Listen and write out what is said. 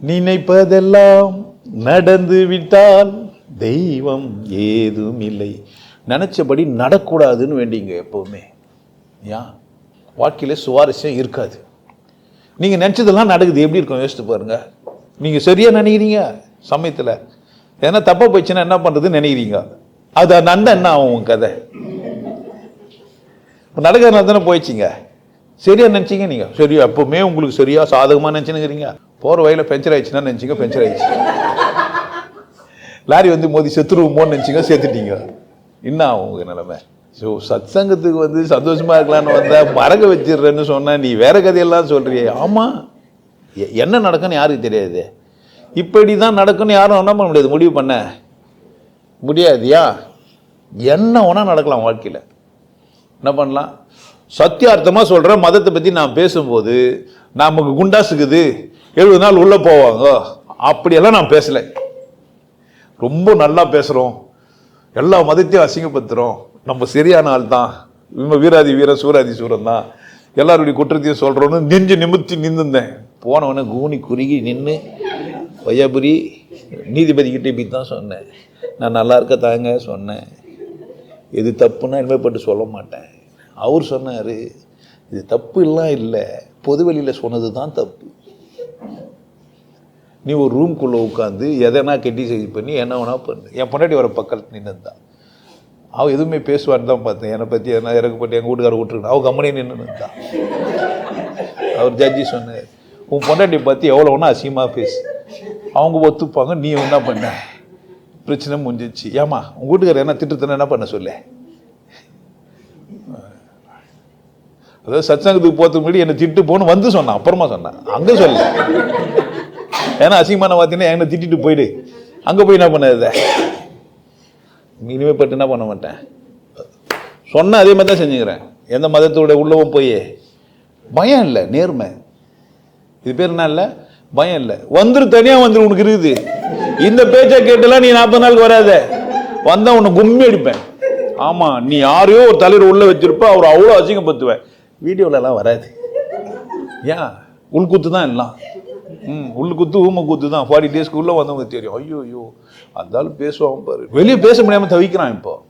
நினைப்பதெல்லாம் நடந்து விட்டால் தெய்வம் ஏதும் இல்லை நினச்சபடி நடக்கூடாதுன்னு வேண்டிங்க எப்போவுமே. ஏன் வாழ்க்கையில் சுவாரஸ்யம் இருக்காது. நீங்கள் நினச்சதெல்லாம் நடக்குது. எப்படி இருக்கும்? யோசித்து பாருங்கள் நீங்கள் சரியாக நினைக்கிறீங்க? சமயத்தில். ஏன்னா தப்பாக போயிடுச்சுன்னா என்ன பண்ணுறதுன்னு நினைக்கிறீங்க? அது நண்ட என்ன ஆகும் உங்கள் கதை? இப்போ நடக்கிறதுனால தானே போயிடுச்சிங்க. சரியா நினச்சிங்க நீங்கள் சரியா எப்போவுமே உங்களுக்கு சரியாக சாதகமாக நினச்சினுங்கிறீங்க போகிற வயலில் பெஞ்சர் ஆயிடுச்சுன்னா நினச்சிங்க பெஞ்சர் ஆயிடுச்சு. லாரி வந்து மோதி செத்துருவோமோன்னு நினச்சிங்க சேர்த்துட்டீங்க என்ன ஆகும் உங்கள் நிலமை? ஸோ சத்சங்கத்துக்கு வந்து சந்தோஷமாக இருக்கலாம்னு வந்தால் மறக்க வச்சிடுறேன்னு சொன்னால் நீ வேறு கதையெல்லாம் சொல்கிறியே ஆமாம் எ- என்ன நடக்குன்னு யாருக்கு தெரியாது. இப்படி தான் நடக்குன்னு யாரும் என்ன பண்ண முடியாது? முடிவு பண்ண. முடியாதியா? என்ன வேணால் நடக்கலாம் வாழ்க்கையில். என்ன பண்ணலாம்? சத்தியார்த்தமாக சொல்கிறேன் மதத்தை பற்றி நான் பேசும்போது நமக்கு குண்டாசுக்குது. எழுபது நாள் உள்ளே போவாங்க. அப்படியெல்லாம் நான் பேசலை. ரொம்ப நல்லா பேசுகிறோம் எல்லா மதத்தையும் அசிங்கப்படுத்துகிறோம் நம்ம சரியான ஆள் தான். இவங்க வீராதி வீர சூராதி சூரன் தான். எல்லாருடைய குற்றத்தையும் சொல்கிறோன்னு நெஞ்சு நிமித்தி நின்றுந்தேன். போனவனே கூனி குறுகி நின்று வையாபுரி நீதிபதிக்கிட்ட இப்படி தான் சொன்னேன். நான் நல்லா இருக்க தாங்க சொன்னேன். எது தப்புன்னா இனிமேப்பட்டு சொல்ல மாட்டேன். அவர் சொன்னார் இது தப்பு எல்லாம் இல்லை. பொதுவெளியில் சொன்னது தான் தப்பு. நீ ஒரு ரூம்குள்ளே உட்காந்து எதனா கெட்டி செய்தி பண்ணி என்ன வேணா பண்ணு. என் பொண்டாட்டி வர பக்கத்தில் நின்று அவள் எதுவுமே பேசுவான்னு தான் பார்த்தேன். என்னை பற்றி என்ன பற்றி எங்கள் வீட்டுக்கார விட்டுருக்கணும் அவள் கம்பெனி நின்று தான் அவர் ஜட்ஜி சொன்னார். உன் பொண்டாட்டி பற்றி எவ்வளோ வேணா அசிங்கமாக பேசு. அவங்க ஒத்துப்பாங்க நீ என்ன பண்ண? பிரச்சனை முடிஞ்சிச்சு. ஏமா உங்கள் வீட்டுக்கார என்ன திட்டத்தனை என்ன பண்ண சொல்லு? அதாவது சத்சங்கத்துக்கு போகிறதுக்கு முன்னாடி என்னை திட்டு போன்னு வந்து சொன்னான் அப்புறமா சொன்னான். அங்கே சொல்ல ஏன்னா அசிங்கமான பார்த்தீங்கன்னா என்னை திட்டிட்டு போயிடு. அங்கே போய் என்ன பண்ணது இனிமே பட்டு என்ன பண்ண மாட்டேன்? சொன்ன அதே மாதிரி தான் செஞ்சுக்கிறேன். எந்த மதத்தோட உள்ளவும் போய் பயம் இல்லை நேர்மை. இது பேர் என்ன இல்லை? பயம் இல்லை. வந்துரு தனியாக வந்துரு உனக்கு இருக்குது. இந்த பேச்சை கேட்டெல்லாம் நீ நாற்பது நாளுக்கு வராத. வந்தால் உன்னை கும்மி அடிப்பேன். ஆமாம் நீ யாரையோ ஒரு தலைவர் உள்ளே வச்சிருப்ப அவர் அவ்வளோ அசிங்கப்படுத்துவேன் வீடியோலலாம் வராது. ஏன் உள்குத்து தான் எல்லாம். ம் உள்குத்து ஊம குத்து தான். ஃபார்ட்டி டேஸ்க்குள்ளே வந்தவங்க தெரியும். ஐயோ ஐயோ. அந்தாலும் பேசுவான் பாரு. வெளியே பேச முடியாமல் தவிக்கிறான் இப்போ.